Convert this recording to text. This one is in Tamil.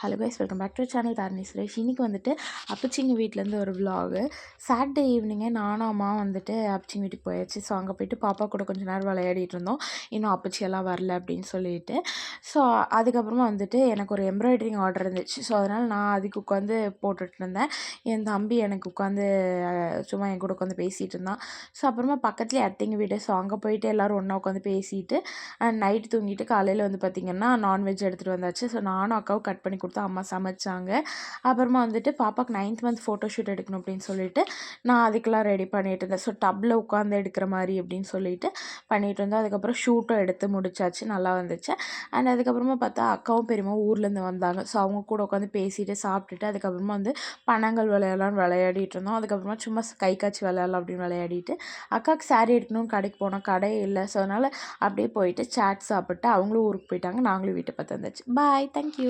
Hello guys welcome back to channel Dharani Suresh இன்றைக்கி வந்துட்டு அப்பச்சிங்க வீட்டிலேருந்து ஒரு விலாகு சாட்டர்டே ஈவினிங்கே நானும் அம்மா வந்துட்டு அப்பச்சிங்க வீட்டுக்கு போயாச்சு. ஸோ அங்கே போயிட்டு பாப்பா கூட கொஞ்சம் நேரம் விளையாடிட்டு இருந்தோம். இன்னும் அப்பச்சி எல்லாம் வரல அப்படின்னு சொல்லிட்டு. ஸோ அதுக்கப்புறமா வந்துட்டு எனக்கு ஒரு எம்ப்ராய்டரிங் ஆர்டர் இருந்துச்சு. ஸோ அதனால் நான் அதுக்கு உட்காந்து போட்டுட்டு இருந்தேன். என் தம்பி எனக்கு உட்காந்து சும்மா என் கூட உட்காந்து பேசிகிட்டு இருந்தான். ஸோ அப்புறமா பக்கத்துலேயே அத்தைங்க வீடு. ஸோ அங்கே போயிட்டு எல்லோரும் ஒன்றா உட்காந்து பேசிட்டு நைட் தூங்கிட்டு காலையில் வந்து பார்த்திங்கன்னா நான்வெஜ் எடுத்துகிட்டு வந்தாச்சு. ஸோ நானும் அக்காவும் கட் பண்ணி கொடுத்து அம்மா சமைச்சாங்க. அப்புறமா வந்துட்டு பாப்பாவுக்கு நைன்த் மந்த் ஃபோட்டோ ஷூட் எடுக்கணும் அப்படின்னு சொல்லிட்டு நான் அதுக்கெல்லாம் ரெடி பண்ணிட்டு இருந்தேன். ஸோ டப்பில் உட்காந்து எடுக்கிற மாதிரி அப்படின்னு சொல்லிட்டு பண்ணிகிட்டு இருந்தோம் அதுக்கப்புறம் ஷூட்டும் எடுத்து முடிச்சாச்சு. நல்லா வந்துச்சு. அண்ட் அதுக்கப்புறமா பார்த்தா அக்காவும் பெரியம்மாவும் ஊர்லேருந்து வந்தாங்க. ஸோ அவங்க கூட உட்காந்து பேசிட்டு சாப்பிட்டுட்டு அதுக்கப்புறமா வந்து பணங்கள் விளையாடலாம்னு விளையாடிட்டு இருந்தோம். அதுக்கப்புறமா சும்மா கை காய்ச்சி விளையாடலாம் அப்படின்னு விளையாடிட்டு அக்காவுக்கு saree எடுக்கணும்னு கடைக்கு போனோம். கடை இல்லை. ஸோ அதனால் அப்படியே போயிட்டு சாட் சாப்பிட்டு அவங்களும் ஊருக்கு போயிட்டாங்க. நாங்களும் வீட்டை பார்த்து வந்தாச்சு. Bye thank you